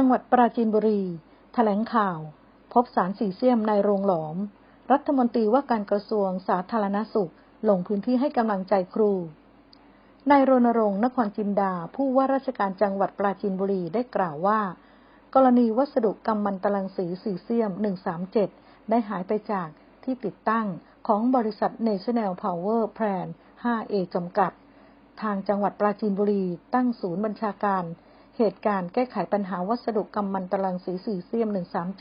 จังหวัดปราจีนบุรีแถลงข่าว พบสารสีเซียมในโรงหลอม รัฐมนตรีว่าการกระทรวงสาธารณสุข ลงพื้นที่ให้กำลังใจครู นายรณรงค์นครจินดา ผู้ว่าราชการจังหวัดปราจีนบุรีได้กล่าวว่า กรณีวัสดุกำมันตรังสีสีเซียม 137 ได้หายไปจากที่ติดตั้งของบริษัท National Power Plan 5A จำกัด ทางจังหวัดปราจีนบุรีตั้งศูนย์บัญชาการ เหตุการณ์แก้ไขปัญหาวัสดุกำมันตรังสีสีเซียม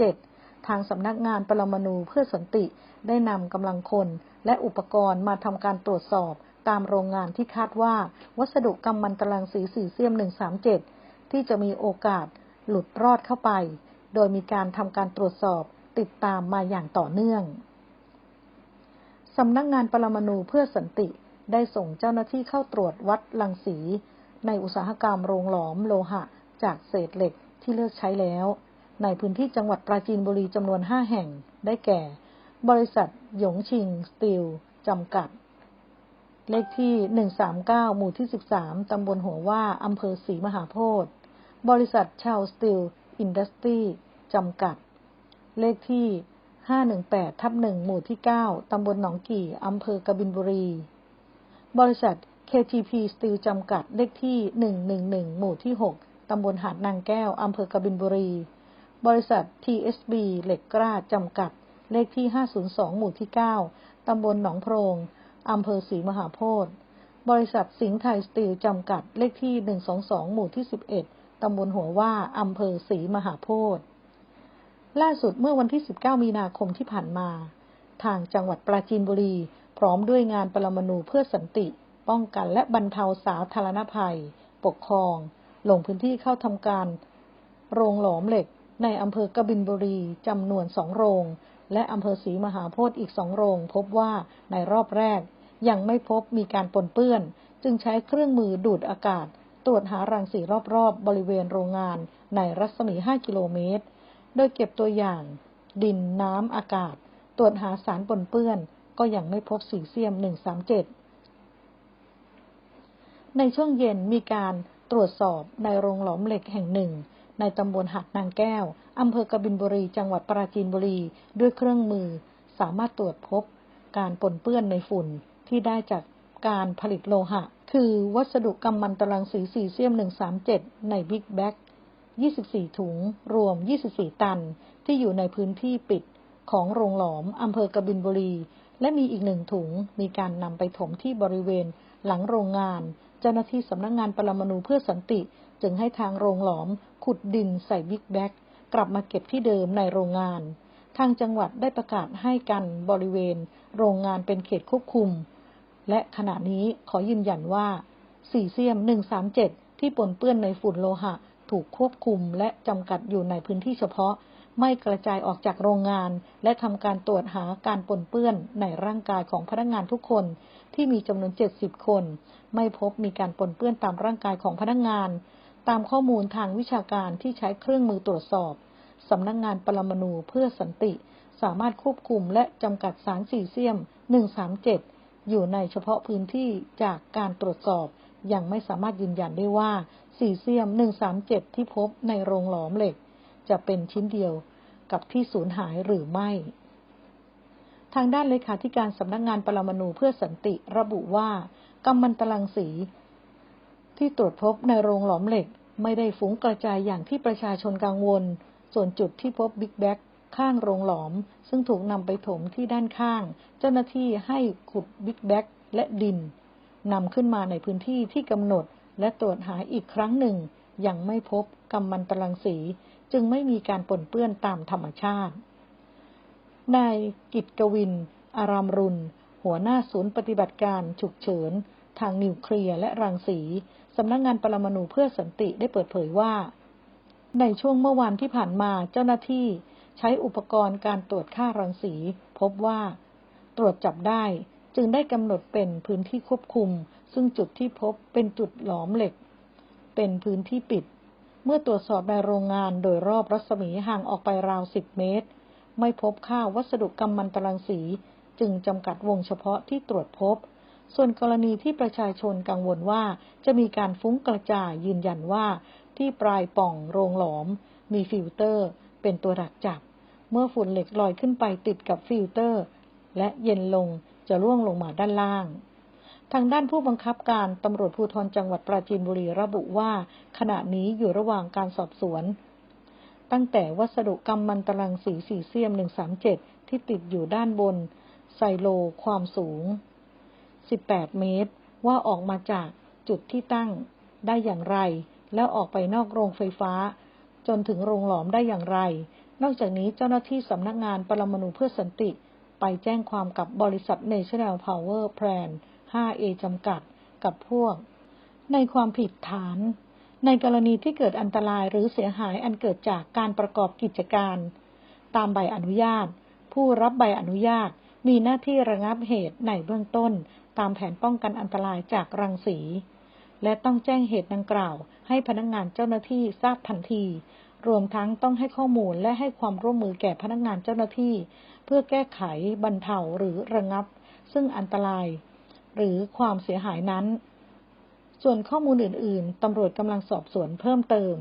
137 ทางสำนักงานปรมาณูเพื่อสันติได้นำกำลังคน และอุปกรณ์มาทำการตรวจสอบ ตามโรงงานที่คาดว่า วัสดุกำมันตรังสีสีเซียม 137 ที่จะมีโอกาสหลุดรอดเข้าไป โดยมีการทำการตรวจสอบติดตามมาอย่างต่อเนื่องสำนักงงานปรมาณูเพื่อสันติได้ส่งเจ้าหน้าที่เข้าตรวจวัดรังสี ในอุตสาหกรรมโรงหลอมโลหะ จากเศษเหล็กที่เลิกใช้แล้ว ในพื้นที่จังหวัดปราจีนบุรีจำนวนห้าแห่ง ได้แก่ บริษัทหยงชิงสตีลจำกัด เลขที่ 139 หมู่ที่ 13 ตำบลหัวว่า อำเภอศรีมหาโพธิ์ บริษัทชาวสตีลอินดัสตรีจำกัด เลขที่ 518 ทับ1หมู่ที่ 9 ตำบลหนองกี่ อำเภอกบินบุรี บริษัท KTP Steel จำกัดเลขที่ 111 หมู่ที่ 6 ตำบลหาดนางแก้ว อำเภอกบินบุรี บริษัท TSB เหล็กกล้าจำกัด เลขที่ 502 หมู่ที่ 9 ตำบลหนองโพรง อำเภอศรีมหาโพธิ์ บริษัทสิงห์ไทยสตีลจำกัด เลขที่ 122 หมู่ที่ 11 ตำบลหัวว่า อำเภอศรีมหาโพธิ์ ล่าสุดเมื่อวันที่ 19 มีนาคมที่ผ่านมา ทางจังหวัดปราจีนบุรี พร้อมด้วยงานปรมาณูเพื่อสันติ ป้องกันและบรรเทาสาธารณภัย ปกครอง ลงพื้นที่เข้าทำการ โรงหลอมเหล็ก ในอำเภอกบินบุรีจำนวนสองโรง และอำเภอศรีมหาโพธิ์อีกสองโรง พบว่าในรอบแรก ยังไม่พบมีการปนเปื้อน จึงใช้เครื่องมือดูดอากาศ ตรวจหารังสีรอบๆบริเวณโรงงานในรัศมี 5 กิโลเมตร โดยเก็บตัวอย่าง ดินน้ำอากาศ ตรวจหาสารปนเปื้อน ก็ยังไม่พบสีเซียม 137 ในช่วงเย็นมีการตรวจสอบในโรงหลอมเหล็กแห่งหนึ่ง ในตำบลหัดนางแก้ว อำเภอกบินบุรี จังหวัดปราจีนบุรี ด้วยเครื่องมือ สามารถตรวจพบ การปนเปื้อนในฝุ่นที่ได้จากการผลิตโลหะ คือวัสดุกำมันตรังสีสีเซียม 137 ในบิ๊กแบ็ก24 ถุง รวม 24 ตัน ที่อยู่ในพื้นที่ปิดของโรงหลอมอำเภอกบินบุรี และมีอีกหนึ่งถุง มีการนำไปถมที่บริเวณหลังโรงงาน จ้าหน้าที่สำนักงงานปรมาณูเพื่อสันติ จึงให้ทางโรงหลอม ขุดดินใส่บิ๊กแบ็กกลับมาเก็บที่เดิมในโรงงาน ทางจังหวัดได้ประกาศให้กันบริเวณ โรงงานเป็นเขตควบคุม และขณะนี้ขอยืนยันว่าสีเซียม 137 ที่ปนเปื้อนในฝุ่นโลหะ ถูกควบคุมและจำกัดอยู่ในพื้นที่เฉพาะ ไม่กระจายออกจากโรงงาน และทำการตรวจหาการปนเปื้อนในร่างกายของพนักงานทุกคนที่มีจำนวน 70 คน ไม่พบมีการปนเปื้อนตามร่างกายของพนักงาน ตามข้อมูลทางวิชาการที่ใช้เครื่องมือตรวจสอบสำนักงงานปรมาณูเพื่อสันติ สามารถควบคุมและจำกัดสารสีเซียม 137 อยู่ในเฉพาะพื้นที่จากการตรวจสอบ ยังไม่สามารถยืนยันได้ว่าสีเซียม 137 ที่พบในโรงหลอมเหล็ก จะเป็นชิ้นเดียวกับที่สูญหายหรือไม่ ทางด้านเลขาธิการสำนักงงานปรมาณูเพื่อสันติระบุว่ากำมันตรังสี ที่ตรวจพบในโรงหลอมเหล็กไม่ได้ฟุ้งกระจายอย่างที่ประชาชนกังวล ส่วนจุดที่พบบิ๊กแบ็กข้างโรงหลอม ซึ่งถูกนำไปถมที่ด้านข้าง เจ้าหน้าที่ให้ขุดบิ๊กแบ็กและดินนำขึ้นมาในพื้นที่ที่กำหนดและตรวจหาอีกครั้งหนึ่งยังไม่พบ กำมันตรังสีจึงไม่มีการปนเปื้อนตามธรรมชาติ นายกิตกวิน อารามรุน หัวหน้าศูนย์ปฏิบัติการฉุกเฉิน ทางนิวเคลียร์และรังสี สำนักงงานปรมาณูเพื่อสันติได้เปิดเผยว่า ในช่วงเมื่อวานที่ผ่านมาเจ้าหน้าที่ใช้อุปกรณ์การตรวจค่ารังสี พบว่า ตรวจจับได้จึงได้กำหนดเป็นพื้นที่ควบคุม ซึ่งจุดที่พบเป็นจุดหลอมเหล็ก เป็นพื้นที่ปิด เมื่อตรวจสอบในโรงงานโดยรอบรัศมีห่างออกไปราวสิบเมตร ไม่พบค่าวัสดุกำมันตรังสี จึงจำกัดวงเฉพาะที่ตรวจพบ ส่วนกรณีที่ประชาชนกังวลว่าจะมีการฟุ้งกระจายยืนยันว่า ที่ปลายป่องโรงหลอม มีฟิลเตอร์ เป็นตัวดักจับ เมื่อฝุ่นเหล็กลอยขึ้นไปติดกับฟิลเตอร์ และเย็นลงจะร่วงลงมาด้านล่าง ทางด้านผู้บังคับการตำรวจภูธรจังหวัดปราจีนบุรีระบุว่า ขณะนี้อยู่ระหว่างการสอบสวน ตั้งแต่วัสดุกำมันตรังสีสีเซียม 137 ที่ติดอยู่ด้านบน ไซโลความสูง 18 เมตร ว่าออกมาจากจุดที่ตั้งได้อย่างไร แล้วออกไปนอกโรงไฟฟ้า จนถึงโรงหลอมได้อย่างไร นอกจากนี้เจ้าหน้าที่สำนักงานปรมาณูเพื่อสันติ ไปแจ้งความกับบริษัท National Power Plan 5A จำกัด กับพวก ในความผิดฐาน ในกรณีที่เกิดอันตรายหรือเสียหายอันเกิดจากการประกอบกิจการ ตามใบอนุญาต ผู้รับใบอนุญาตมีหน้าที่ระงับเหตุในเบื้องต้น ตามแผนป้องกันอันตรายจากรังสี และต้องแจ้งเหตุดังกล่าว ให้พนักงานเจ้าหน้าที่ทราบทันที รวมทั้งต้องให้ข้อมูลและให้ความร่วมมือแก่พนักงานเจ้าหน้าที่ เพื่อแก้ไขบรรเทาหรือระงับ ซึ่งอันตราย หรือความเสียหายนั้น ส่วนข้อมูลอื่น ๆ ตำรวจกำลังสอบสวนเพิ่มเติม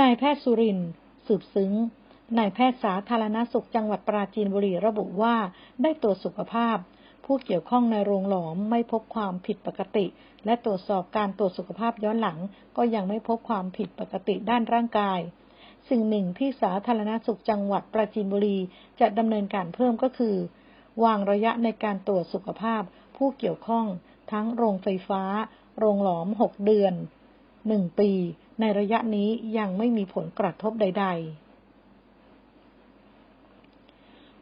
นายแพทย์สุรินสืบซึ้ง นายแพทย์สาธารณสุขจังหวัดปราจีนบุรีระบุว่าได้ตรวจสุขภาพ ผู้เกี่ยวข้องในโรงหลอมไม่พบความผิดปกติ และตรวจสอบการตรวจสุขภาพย้อนหลัง ก็ยังไม่พบความผิดปกติด้านร่างกายสิ่งหนึ่งที่สาธารณสุขจังหวัดปราจีนบุรีจะดำเนินการเพิ่มก็คือ วางระยะในการตรวจสุขภาพ ผู้เกี่ยวข้องทั้งโรงไฟฟ้า โรงหลอม 6 เดือน 1 ปี ในระยะนี้ยังไม่มีผลกระทบใด ๆ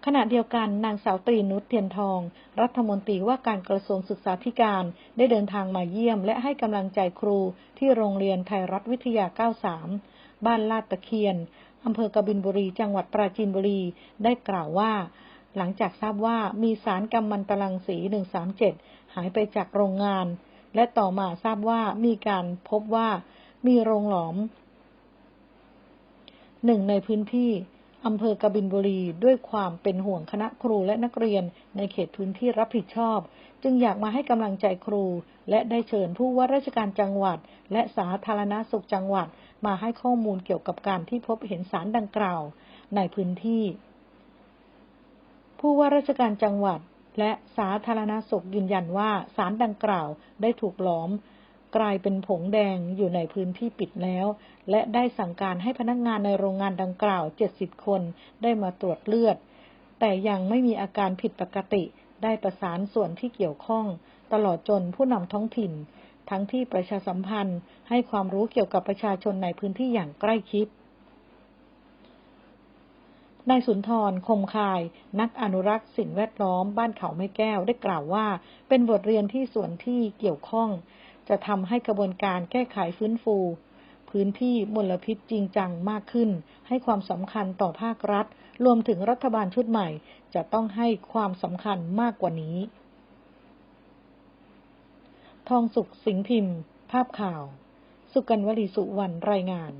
ขณะเดียวกันนางสาวตรีนุชเทียนทอง รัฐมนตรีว่าการกระทรวงศึกษาธิการได้เดินทางมาเยี่ยม และให้กำลังใจครูที่โรงเรียนไทยรัฐวิทยา 93 บ้านลาดตะเคียนอำเภอกบินบุรี จังหวัดปราจีนบุรี ได้กล่าวว่า หลังจากทราบว่ามีสารกัมมันตรังสี 137 หายไปจากโรงงาน และต่อมาทราบว่ามีการพบว่ามีโรงหลอมหนึ่งในพื้นที่อำเภอกบินบุรีด้วยความเป็นห่วงคณะครูและนักเรียนในเขตพื้นที่รับผิดชอบ จึงอยากมาให้กำลังใจครู และได้เชิญผู้ว่าราชการจังหวัด และสาธารณสุขจังหวัด มาให้ข้อมูลเกี่ยวกับการที่พบเห็นสารดังกล่าว ในพื้นที่ ผู้ว่าราชการจังหวัดและสาธารณสุขยืนยันว่าสารดังกล่าวได้ถูกหลอม กลายเป็นผงแดงอยู่ในพื้นที่ปิดแล้ว และได้สั่งการให้พนักงานในโรงงานดังกล่าว 70 คนได้มาตรวจเลือด แต่ยังไม่มีอาการผิดปกติ ได้ประสานส่วนที่เกี่ยวข้อง ตลอดจนผู้นำท้องถิ่น ทั้งที่ประชาสัมพันธ์ให้ความรู้เกี่ยวกับประชาชนในพื้นที่อย่างใกล้ชิด นายสุนทร คมคาย นักอนุรักษ์สิ่งแวดล้อมบ้านเขาไม้แก้วได้กล่าวว่า เป็นบทเรียนที่ส่วนที่เกี่ยวข้อง จะทำให้กระบวนการแก้ไขฟื้นฟู พื้นที่มลพิษจริงจังมากขึ้น ให้ความสำคัญต่อภาครัฐ รวมถึงรัฐบาลชุดใหม่ จะต้องให้ความสำคัญมากกว่านี้ ทองสุขสิงห์พิมพ์ ภาพข่าว สุกันวลีสุวรรณรายงาน